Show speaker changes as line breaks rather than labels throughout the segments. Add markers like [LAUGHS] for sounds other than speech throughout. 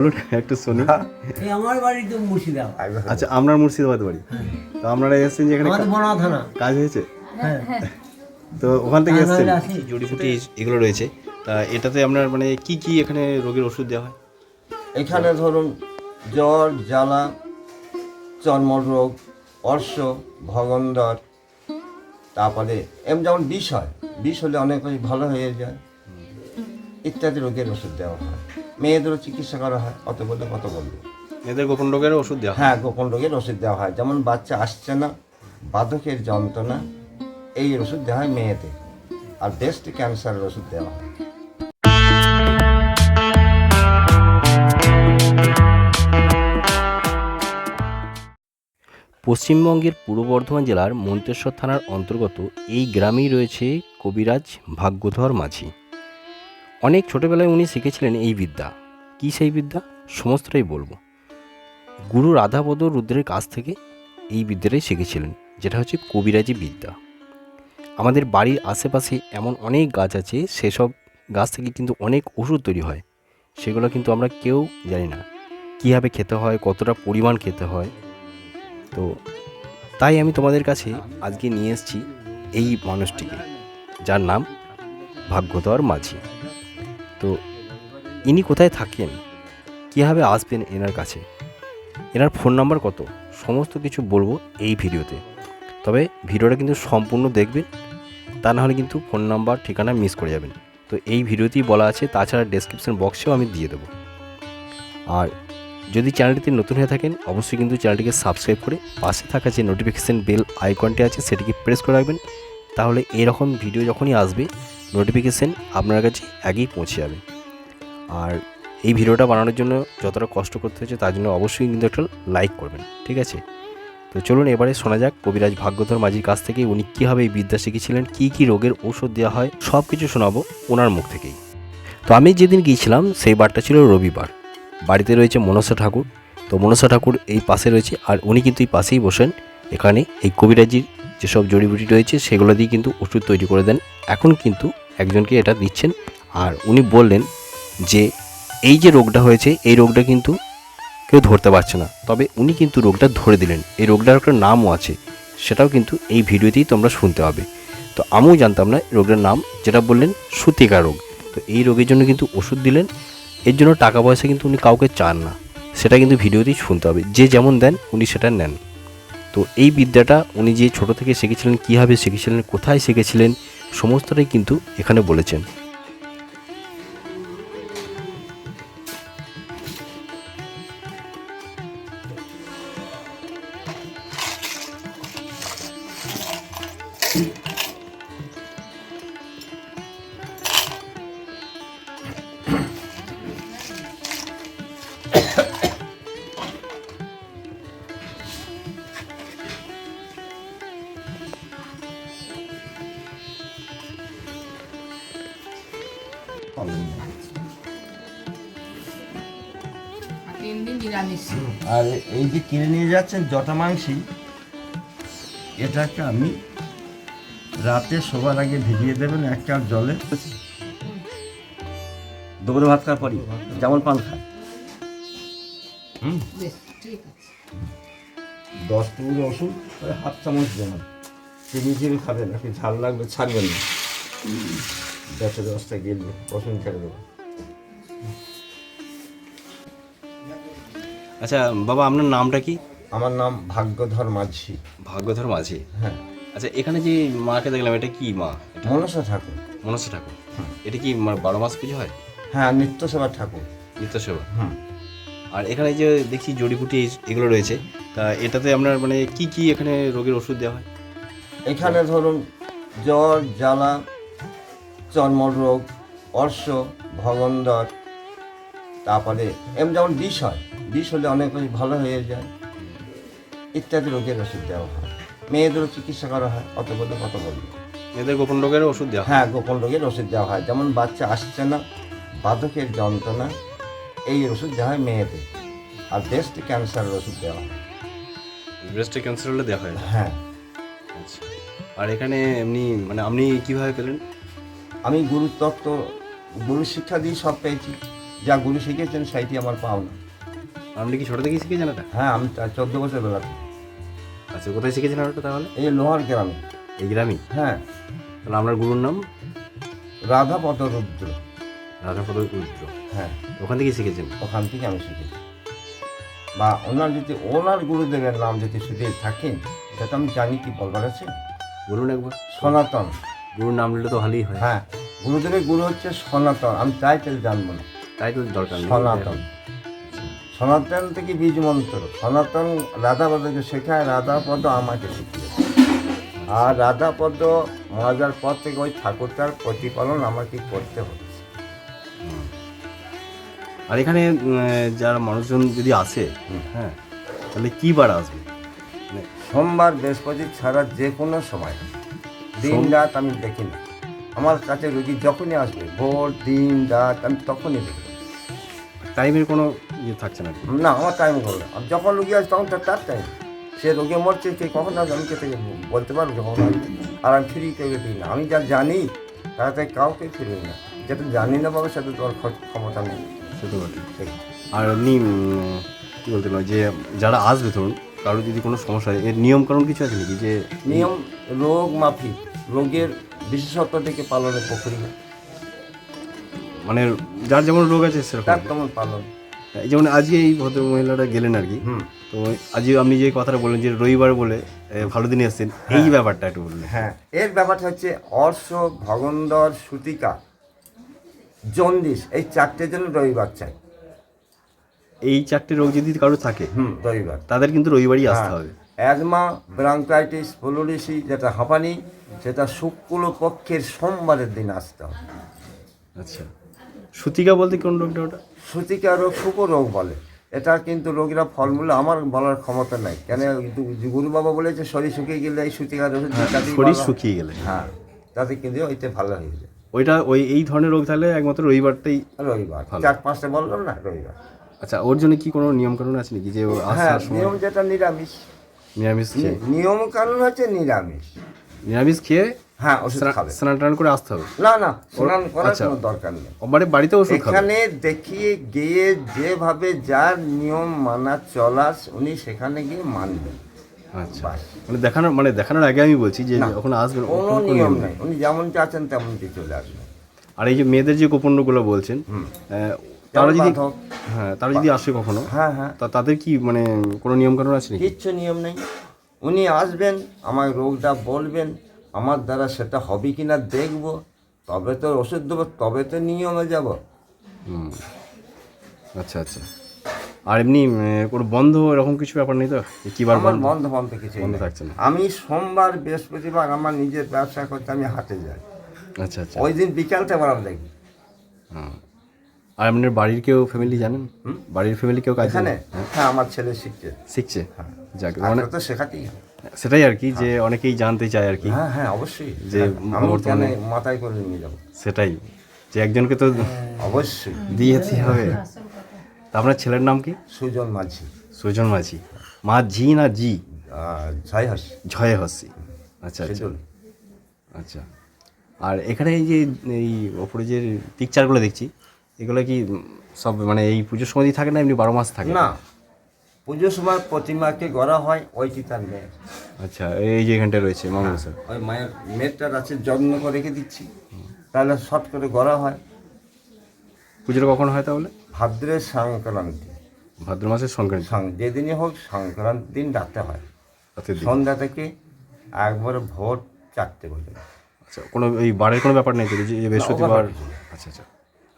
বলুন একটু শুনি
আমার বাড়ি তো মুর্শিদাবাদ।
আচ্ছা আপনার মুর্শিদাবাদ বাড়ি। তো আপনারা এসেছেন যে এখানে কাজ হয়েছে?
হ্যাঁ।
তো ওখান থেকে এসেছেন। জড়িবুটি এগুলো রয়েছে। তা এটাতে আপনার মানে কি কি এখানে রোগের ওষুধ দেওয়া হয়?
এখানে ধরুন জ্বর জ্বালা চর্মরোগ অর্শ ভগন্দর তারপরে এম যেমন বিষ হয়। বিষ হলে অনেক ভালো হয়ে যায়। ইত্যাদি রোগের ওষুধ দেওয়া হয়। মেয়েদেরও চিকিৎসা করা হয় অত বললে কত বলব।
এদের গোপন রোগের ওষুধ দেওয়া হ্যাঁ?
গোপন রোগের ওষুধ দেওয়া হয়। যেমন বাচ্চা আসছে না বাধকের যন্ত্রণা এই ওষুধ দেওয়া হয় মেয়েদের। আর ব্রেস্ট ক্যান্সারের ওষুধ দেওয়া হয়।
পশ্চিমবঙ্গের পূর্ব বর্ধমান জেলার মন্তেশ্বর থানার অন্তর্গত এই গ্রামেই রয়েছে কবিরাজ ভাগ্যধর মাঝি। অনেক ছোটবেলায় উনি শিখেছিলেন এই বিদ্যা। কী সেই বিদ্যা? সমস্তটাই বলব। গুরু রাধাপদ রুদ্রের কাছ থেকে এই বিদ্যাটাই শিখেছিলেন, যেটা হচ্ছে কবিরাজি বিদ্যা। আমাদের বাড়ির আশেপাশে এমন অনেক গাছ আছে, সেসব গাছ থেকে কিন্তু অনেক ওষুধ তৈরি হয়। সেগুলো কিন্তু আমরা কেউ জানি না। কীভাবে খেতে হয়, কতটা পরিমাণ খেতে হয়। তো তাই আমি তোমাদের কাছে আজকে নিয়ে এসেছি এই মানুষটিকে, যার নাম ভাগ্যধর মাঝি। তো ইনি কোথায় থাকেন? কীভাবে আসবেন এনার কাছে? এনার ফোন নাম্বার কত? সমস্ত কিছু বলব এই ভিডিওতে। তবে ভিডিওটা কিন্তু সম্পূর্ণ দেখবেন, তা নাহলে কিন্তু ফোন নাম্বার ঠিকানা মিস করে যাবেন। তো এই ভিডিওতেই বলা আছে, তাছাড়া ডেসক্রিপশন বক্সেও আমি দিয়ে দেবো। আর যদি চ্যানেলটিতে নতুন হয়ে থাকেন, অবশ্যই কিন্তু চ্যানেলটিকে সাবস্ক্রাইব করে পাশে থাকা যে নোটিফিকেশান বেল আইকনটি আছে, সেটিকে প্রেস করে রাখবেন। তাহলে এরকম ভিডিও যখনই আসবে নোটিফিকেশান আপনার কাছে আগেই পৌঁছে যাবে। আর এই ভিডিওটা বানানোর জন্য যতটা কষ্ট করতে হয়েছে তার জন্য অবশ্যই কিন্তু একটা লাইক করবেন, ঠিক আছে? তো চলুন এবারে শোনা যাক কবিরাজ ভাগ্যধর মাঝির কাছ থেকে উনি কীভাবে এই বিদ্যা শিখেছিলেন কী কী রোগের ঔষধ দেওয়া হয় সব কিছু শোনাবো ওনার মুখ থেকেই। তো আমি যেদিন গিয়েছিলাম সেই বারটা ছিল রবিবার। বাড়িতে রয়েছে মনসা ঠাকুর। তো মনসা ঠাকুর এই পাশে রয়েছে আর উনি কিন্তু এই পাশেই বসেন। এখানে এই কবিরাজির যেসব জড়িবুটি রয়েছে সেগুলো দিয়ে কিন্তু ওষুধ তৈরি করে দেন। এখন কিন্তু একজনকে এটা দিচ্ছেন আর উনি বললেন যে এই যে রোগটা হয়েছে, এই রোগটা কিন্তু কেউ ধরতে পারছে না। তবে উনি কিন্তু রোগটা ধরে দিলেন। এই রোগটার একটা নামও আছে। সেটাও কিন্তু এই ভিডিওতেই তোমরা শুনতে হবে তো আমিও জানতাম না রোগটার নাম, যেটা বললেন সুতিকা রোগ। তো এই রোগের জন্য কিন্তু ওষুধ দিলেন। এর জন্য টাকা পয়সা কিন্তু উনি কাউকে চান না। সেটা কিন্তু ভিডিওতেই শুনতে হবে। যে যেমন দেন, উনি সেটা নেন। তো এই বিদ্যাটা উনি যে ছোট থেকে শিখেছিলেন, কীভাবে শিখেছিলেন, কোথায় শিখেছিলেন, সমস্তটাই কিন্তু এখানে বলেছেন।
আর এই যে কিনে নিয়ে যাচ্ছেন জটা মাংসি এটাকে আপনি রাতে শোবার আগে ভিজিয়ে দেবেন এক কাপ জলে। দুপুরে ভাত খাওয়ার পরই? যেমন পান খায়
বেশ ঠিক আছে।
দশ টুকরো ওষুধ ওই হাফ চামচ দেবেন চিনি চিনি খাবেন নাকি ঝাল লাগবে ছাড়বেন না। দশটা দশটা গেলে ওষুধ ছেড়ে দেবো
আচ্ছা বাবা আপনার নামটা কি?
আমার নাম ভাগ্যধর মাঝি।
ভাগ্যধর মাঝি?
হ্যাঁ।
আচ্ছা এখানে যে মাকে দেখলাম এটা কি মা?
মনসা ঠাকুর।
মনসা ঠাকুর। এটা কি বারো মাস পুজো হয়?
হ্যাঁ নিত্য সেবা ঠাকুর।
নিত্য সেবা
হুম।
আর এখানে যে দেখছি জড়িবুটি এগুলো রয়েছে তা এটাতে আপনার মানে কি কি এখানে রোগের ওষুধ দেওয়া হয়?
এখানে ধরুন জ্বর জ্বালা চর্মরোগ অর্শ ভগন্দর তারপরে এম যেমন বিষ হয়। বিষ হলে অনেক বেশি ভালো হয়ে যায়। ইত্যাদি রোগের ওষুধ দেওয়া হয়। মেয়েদেরও চিকিৎসা করা হয় অত বললে কত বলব?
মেয়েদের গোপন রোগের ওষুধ দেওয়া হ্যাঁ?
গোপন রোগের ওষুধ দেওয়া হয়। যেমন বাচ্চা আসছে না বাধকের যন্ত্রণা এই ওষুধ দেওয়া হয় মেয়েদের। আর ব্রেস্ট ক্যান্সারের ওষুধ দেওয়া হয়।
ব্রেস্ট ক্যান্সার হলে দেওয়া হয় না?
হ্যাঁ।
আচ্ছা। আর এখানে এমনি মানে আপনি কীভাবে পেলেন?
আমি গুরুতত্ত্ব গুরু শিক্ষা দিয়ে সব পেয়েছি। যা গুরু শিখেছেন সেইটি আমার পাওনা।
আপনি কি ছোটো থেকেই শিখেছেন এটা?
হ্যাঁ আমি তা- চোদ্দ বছর বেলা
আচ্ছা কোথায় শিখেছেন ওটা তাহলে?
এই লোহার গ্রামে।
এই গ্রামই
হ্যাঁ।
তাহলে আপনার গুরুর নাম?
রাধা পদরুদ্র।
রাধাপদ রুদ্র
হ্যাঁ।
ওখান থেকেই শিখেছেন?
ওখান থেকে আমি শিখেছি। বা ওনার যদি ওনার গুরুদেবের নাম যদি শুধু থাকেন সেটা আমি জানি কি বলবার আছে।
বলুন একবার।
সনাতন।
গুরুর নাম নিলে তো ভালোই হয়।
হ্যাঁ। গুরুদেবের গুরু হচ্ছে সনাতন। আমি টাইটেল জানব না।
তাই তো দরকার
সনাতন। সনাতন থেকে বীজ মন্ত্র সনাতন রাধা রাধাপদকে শেখায় রাধাপদ আমাকে শিখিয়েছে। আর রাধাপদ মহাজার পর থেকে ওই ঠাকুরটার প্রতিপালন আমাকে করতে হচ্ছে।
আর এখানে যারা মানুষজন যদি আসে হ্যাঁ তাহলে কি বার আসবে? মানে
সোমবার বৃহস্পতি ছাড়া যে কোনো সময় দিন রাত আমি দেখি না। আমার কাছে রুগী যখনই আসবে ভোর দিন রাত আমি তখনই দেখি।
টাইমের কোনো ইয়ে থাকছে না।
না আমার টাইম করবে আর যখন রুগী আসবে তখন তার তার টাইম সে রোগে মরছে কে কখন আসবে আমি কে থেকে বলতে পারব যখন আর আমি ফ্রি কেউ দিই না আমি যা জানি তারা তাই কাউকে ফিরি না যেটা জানি না বাবা সেটা তোর ক্ষমতা নেই।
সে তো বটে।
ঠিক।
আর এমনি কী বলতে পারো যে যারা আসবে ধরুন কারও যদি কোনো সমস্যা হয় এর নিয়ম কারণ কিছু আছে নাকি? যে
নিয়ম রোগ মাফিক রোগের বিশেষত্ব থেকে পালনের প্রক্রিয়া।
মানে যার যেমন রোগ আছে সেরকম।
তার তেমন পালন।
যেমন আজকে এই ভদ্র মহিলাটা গেলেন আর কি। তো আজকে আপনি যে কথাটা বললেন যে রবিবার বলে ভালো দিনে এসেছেন এই ব্যাপারটা একটু বললেন
হ্যাঁ এর ব্যাপারটা হচ্ছে অর্শ ভগন্দর সুতিকা জন্ডিস এই চারটের জন্য রবিবার চাই।
এই চারটে রোগ যদি কারও থাকে
হুম রবিবার।
তাদের কিন্তু রবিবারই আসতে হবে।
অ্যাজমা ব্রাঙ্কাইটিস ফ্লোরিসি যেটা হাঁপানি সেটা শুক্ল পক্ষের সোমবারের দিন আসতে হবে।
আচ্ছা। সুতিকা বলতে কোন রোগটা ওটা?
সুতিকা রোগ শুক রোগ বলে। এটা কিন্তু রোগীরা ফলমূল আমার বলার ক্ষমতা নাই। কেন গুরু বাবা বলেছে শরীর শুকিয়ে গেলে এই সুতিকা রোগ
শরীর শুকিয়ে গেলে।
হ্যাঁ তাতে কিন্তু ওইটা ভালো হয়ে যায়।
ওইটা ওই এই ধরনের রোগ থাকলে একমাত্র রবিবারটাই
রবিবার। চার পাঁচটা বললাম না রবিবার।
আচ্ছা ওর জন্য কি কোনো নিয়ম কানুন আছে নাকি? যে
হ্যাঁ নিয়ম যেটা নিরামিষ।
নিরামিষ খেয়ে
নিয়ম কানুন হচ্ছে নিরামিষ।
নিরামিষ খেয়ে
হ্যাঁ ওষুধ খাবে।
স্নান টান করে আসতে হবে?
না না স্নান করার
আচ্ছা।
কোনো দরকার নেই।
মানে বাড়িতে ওষুধ
এখানে দেখিয়ে গিয়ে যেভাবে যার নিয়ম মানা চলা উনি সেখানে গিয়ে মানবেন।
আচ্ছা। মানে দেখানোর মানে দেখানোর আগে আমি বলছি যে। যখন আসবেন
কোনো নিয়ম
নেই।
নেই। উনি যেমন চাচ্ছেন তেমনটি চলে আসবেন।
আর এই যে মেয়েদের যে গোপন্যগুলো বলছেন তারা যদি হ্যাঁ তারা যদি আসে কখনো
হ্যাঁ হ্যাঁ।
তা তাদের কি মানে কোনো নিয়ম কানুন আছে
কিচ্ছু নিয়ম নেই। উনি আসবেন আমার রোগটা বলবেন আমার দ্বারা সেটা হবে কি না দেখব তবে তো ওষুধ দেবো তবে তো নিয়মে যাব।
হুম। আচ্ছা আচ্ছা। আর এমনি কোনো বন্ধ এরকম কিছু ব্যাপার নেই তো? যে কি বার
আমার
বন্ধ?
বন্ধ কিছু
বন্ধ থাকছে না।
আমি সোমবার বৃহস্পতিবার আমার নিজের ব্যবসা করতে আমি হাটে যাই।
আচ্ছা আচ্ছা।
ওই দিন বিকালটা আবার আমি দেখি।
হ্যাঁ। আর আপনার বাড়ির কেউ ফ্যামিলি জানেন? বাড়ির ফ্যামিলি কেউ কাজ জানে?
হ্যাঁ। আমার ছেলে শিখছে।
শিখছে? যাক মানে
তো শেখাতেই
সেটাই আর কি যে অনেকেই জানতে চায় আর কি।
হ্যাঁ হ্যাঁ অবশ্যই।
যে বর্তমানে-
মাথায় করে নিয়ে যাব?
সেটাই। যে একজনকে তো
অবশ্যই।
দিয়েতে হবে। তা আপনার ছেলের নাম কি?
সুজন মাঝি।
সুজন মাঝি। মা ঝি না জি?
জয় হাস।
ঝয়ে হসি। আচ্ছা আচ্ছা। আচ্ছা। আর এখানে এই যে এই ওপরে যে পিকচারগুলো দেখছি এগুলো কি সব মানে এই পুজোর সময় থাকে না এমনি বারো মাস থাকে?
না। পুজোর সময় প্রতিমাকে গড়া হয় ওইটি তার মেয়ে
আচ্ছা এই যে এখানটা রয়েছে মামুসা
ওই মায়ের মেয়েটার আছে যত্ন করে রেখে দিচ্ছি। তাহলে শর্ট করে গড়া হয়।
পুজোটা কখন হয় তাহলে?
ভাদ্রের সংক্রান্তি।
ভাদ্র মাসের সংক্রান্তি।
সং- যেদিনই হোক সংক্রান্তি দিন রাতে হয়। সন্ধ্যা থেকে একবার ভোর চারটে পর্যন্ত।
আচ্ছা কোনো এই বারের কোনো ব্যাপার নেই তো যে বৃহস্পতিবার আচ্ছা আচ্ছা।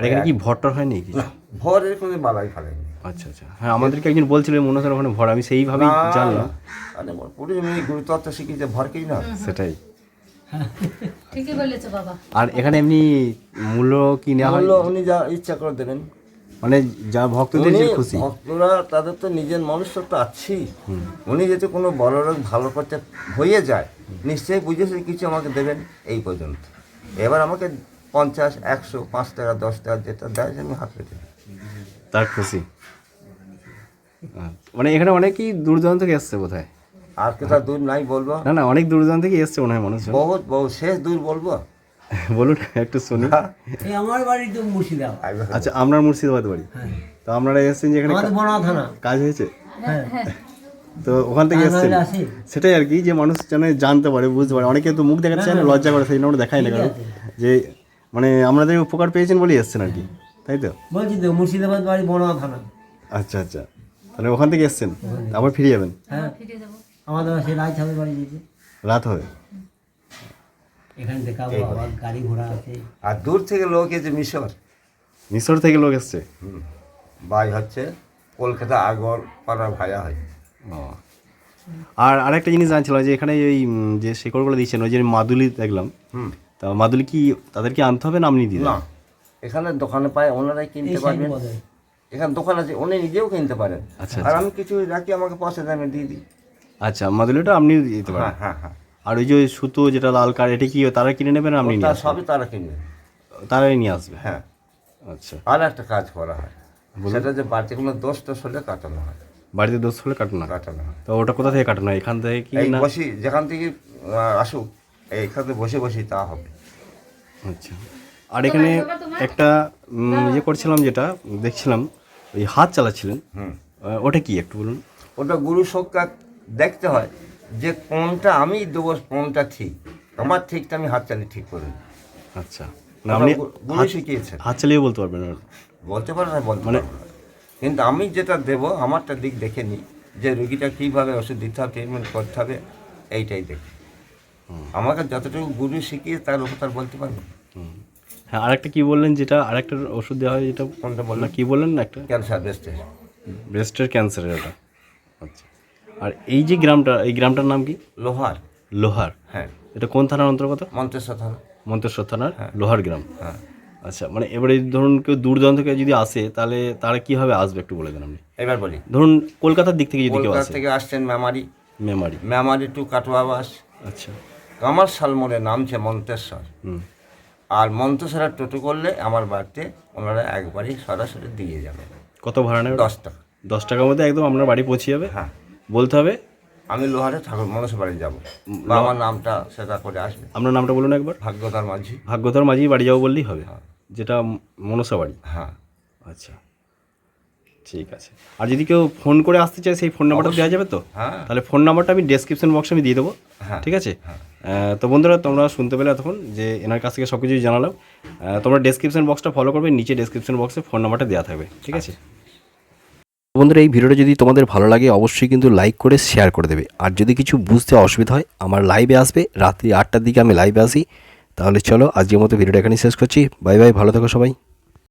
আর এখানে কি ভরটার হয় নাকি কিছু?
ভোরের কোনো বালাই ফেলেনি
আচ্ছা আচ্ছা। হ্যাঁ আমাদেরকে একজন বলছিলেন মনে হয় ওখানে ভর আমি সেইভাবেই জানলাম।
মোর পুরো এমনি গুরুতত্ত্ব শিখিয়েছে ভরকেই না।
সেটাই।
ঠিকই বলেছ বাবা।
আর এখানে এমনি মূল্য কি নেওয়া হয়?
মূল্য উনি যা ইচ্ছা করে দেবেন।
মানে যা ভক্তদের যে খুশি।
ভক্তরা তাদের তো নিজের মানুষ তো আছেই উনি যদি কোনো বড় রোগ ভালো করতে হয়ে যায় নিশ্চয়ই বুঝেছে কিছু আমাকে দেবেন এই পর্যন্ত। এবার আমাকে পঞ্চাশ একশো পাঁচ টাকা দশ টাকা যেটা দেয় আমি হাত পেতে
তার খুশি। আচ্ছা, মানে এখানে অনেকেই দূর দূরান্ত থেকে এসছে বোধ
আর কেটা দূর নাই বলব?
না না অনেক দূর দূরান্ত থেকে এসছে মনে হয় মানুষ
বহুত বহু শেষ দূর বলব? [LAUGHS]
বলুন একটু শুনি।
আমার বাড়ি তো মুর্শিদাবাদ।
আচ্ছা আপনার মুর্শিদাবাদ বাড়ি?
হ্যাঁ।
তো আপনারা এসেছেন যে এখানে কাজ হয়েছে?
হ্যাঁ। [LAUGHS]
তো ওখান থেকে এসেছেন। সেটাই আর কি যে মানুষ যেন জানতে পারে বুঝতে পারে। অনেকে তো মুখ দেখাতে চায় না লজ্জা করে সেই জন্য আমরা দেখাই না কারণ যে মানে আপনাদের উপকার পেয়েছেন বলেই এসেছেন আর কি তাই তো?
বলছি তো মুর্শিদাবাদ বাড়ি বনা থানা।
আচ্ছা আচ্ছা। তাহলে ওখান থেকে এসেছেন? আবার ফিরে যাবেন?
হ্যাঁ
ফিরে যাব।
আমাদের সেই রাজধানী বাড়ি যেতে।
রাত হবে?
এখান থেকে আবার গাড়ি ঘোড়া আছে।
আর দূর থেকে লোক এসে মিশর।
মিশর থেকে লোক এসছে?
বাই হচ্ছে কলকাতা আগর পাড়া ভায়া হয়।
আর আরেকটা জিনিস জানছিলাম যে এখানে ওই যে শেকড়গুলো দিচ্ছেন ওই যে মাদুলি দেখলাম।
হুম।
তা মাদুলি কি তাদেরকে আনতে হবে না আপনি দিয়ে
না এখানে দোকানে পায় ওনারাই কিনতে পারবেন। এখানে দোকান আছে উনি নিজেও কিনতে পারেন।
আচ্ছা,
আর আমি কিছু রাখি আমাকে পয়সা দামে দিয়ে দিই।
আচ্ছা মাদুলিটা আপনি দিতে পারেন।
হ্যাঁ হ্যাঁ হ্যাঁ।
আর ওই যে সুতো যেটা লাল কার এটা কি তারা কিনে নেবেন আপনি নিয়ে?
সবই তারা কিনবে।
তারাই নিয়ে আসবে?
হ্যাঁ।
আচ্ছা।
আর একটা কাজ করা হয়। সেটা যে বাড়িতে কোনো দোষ টোষ হলে কাটানো হয়।
বাড়িতে দোষ হলে কাটুন না
কাটানো হয়।
তো ওটা কোথা থেকে কাটানো হয়? এখান থেকে কি না?
বসি যেখান থেকে আসুক। এইখানে বসে বসে তা হবে।
আচ্ছা। আর এখানে একটা ইয়ে করছিলাম যেটা দেখছিলাম ওই হাত চালাচ্ছিলেন।
হুম।
ওটা কি একটু বলুন?
ওটা গুরু সক্কা দেখতে হয় যে কোনটা আমি দেবো কোনটা ঠিক। আমার ঠিকটা আমি হাত চালিয়ে ঠিক করে।
আচ্ছা। না আপনি
গুরু
হাত-
শিখিয়েছে
হাত চালিয়ে বলতে পারবেন
বলতে পারে না বলতে
মানে-
না। কিন্তু আমি যেটা দেবো আমারটা দিক দেখে নিই যে রুগীটা কীভাবে ওষুধ দিতে হবে ট্রিটমেন্ট করতে হবে এইটাই দেখি। আমাকে যতটুকু গুরু শিখিয়ে তার উপর তার বলতে পারব।
হ্যাঁ আরেকটা কি বললেন যেটা আরেকটা ওষুধ দেওয়া হয় যেটা
কোনটা
না
বললাম
কি বললেন না একটা?
ক্যান্সার বেস্টে
ব্রেস্টের ক্যান্সারের ওটা। আচ্ছা। আর এই যে গ্রামটা এই গ্রামটার নাম কি?
লোহার।
লোহার।
হ্যাঁ।
এটা কোন থানার অন্তর্গত?
মন্ত্রেশ্বর থানা।
মন্তেশ্বর থানার লোহার গ্রাম।
হ্যাঁ।
আচ্ছা মানে এবারে ধরুন কেউ দূর দূরান্ত থেকে যদি আসে তাহলে তারা কীভাবে আসবে একটু বলে দেন আপনি?
এবার বলি।
ধরুন কলকাতার দিক থেকে যদি কেউ আসে।
থেকে আসছেন Memari.
Memari.
Memari to Katwa bus.
আচ্ছা।
কামার মোড়ে নামছে মন্তেশ্বর।
হুম।
আর মন্তেশ্বরের টোটো করলে আমার বাড়িতে ওনারা একবারই সরাসরি দিয়ে যাবে।
কত ভাড়া নেবে?
দশ টাকা।
দশ টাকার মধ্যে একদম আপনার বাড়ি পৌঁছে যাবে?
হ্যাঁ।
বলতে হবে?
আমি লোহারে ঠাকুর মনসা বাড়ি যাব। বা আমার নামটা সেটা করে আসবে।
আপনার নামটা বলুন একবার।
ভাগ্যতার মাঝি।
ভাগ্যধর মাঝি বাড়ি যাব বললেই হবে যেটা মনসা বাড়ি।
হ্যাঁ।
আচ্ছা। ঠিক আছে। আর যদি কেউ ফোন করে আসতে চায় সেই ফোন নাম্বারটা দেওয়া যাবে তো?
হ্যাঁ।
তাহলে ফোন নাম্বারটা আমি ডেসক্রিপশন বক্সে আমি দিয়ে দেবো।
হ্যাঁ।
ঠিক আছে? তো বন্ধুরা তোমরা শুনতে পেলে এতক্ষণ যে এনার কাছ থেকে সব কিছুই জানালাম তোমরা ডেসক্রিপশন বক্সটা ফলো করবে নিচে ডেসক্রিপশন বক্সে ফোন নাম্বারটা দেওয়া থাকবে। ঠিক আছে?
বন্ধুরা এই ভিডিওটা যদি তোমাদের ভালো লাগে অবশ্যই কিন্তু লাইক করে শেয়ার করে দেবে। আর যদি কিছু বুঝতে অসুবিধা হয় আমার লাইভে আসবে। রাত্রি আটটার দিকে আমি লাইভে আসি। তাহলে চলো আজকের মতো ভিডিওটা এখানেই শেষ করছি। বাই বাই ভালো থাকো সবাই।